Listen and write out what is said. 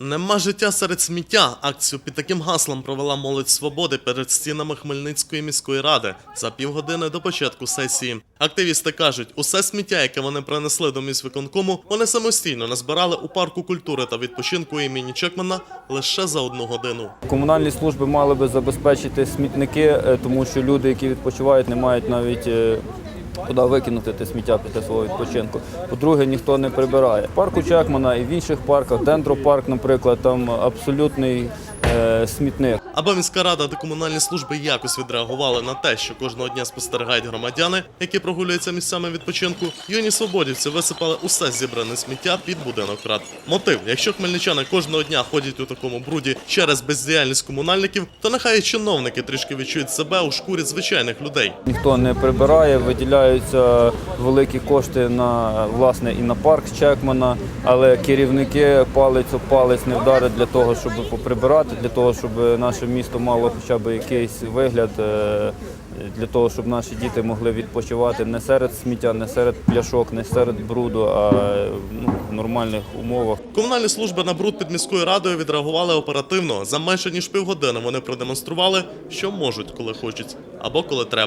Нема життя серед сміття. Акцію під таким гаслом провела молодь свободи перед стінами Хмельницької міської ради за півгодини до початку сесії. Активісти кажуть, усе сміття, яке вони принесли до міськвиконкому, вони самостійно назбирали у парку культури та відпочинку імені Чекмана лише за одну годину. Комунальні служби мали би забезпечити смітники, е, тому що люди, які відпочивають, не мають навіть е, куди викинути те сміття після свого відпочинку. По-друге, ніхто не прибирає. В парку Чекмана і в інших парках, Дендропарк, наприклад, там абсолютний е, смітник. Аби міська рада та комунальні служби якось відреагували на те, що кожного дня спостерігають громадяни, які прогулюються місцями відпочинку, юні свободівці висипали усе зібране сміття під будинок рад. Мотив: якщо хмельничани кожного дня ходять у такому бруді через бездіяльність комунальників, то нехай і чиновники трішки відчують себе у шкурі звичайних людей. Ніхто не прибирає, виділяються великі кошти на власне і на парк Чекмана, але керівники палець об палець не вдарять для того, щоб поприбирати, для того, щоб наше місто мало хоча б якийсь вигляд, е, для того, щоб наші діти могли відпочивати не серед сміття, не серед пляшок, не серед бруду, а ну, в нормальних умовах. Комунальні служби на бруд під міською радою відреагували оперативно. За менше ніж півгодини вони продемонстрували, що можуть, коли хочуть, або коли треба.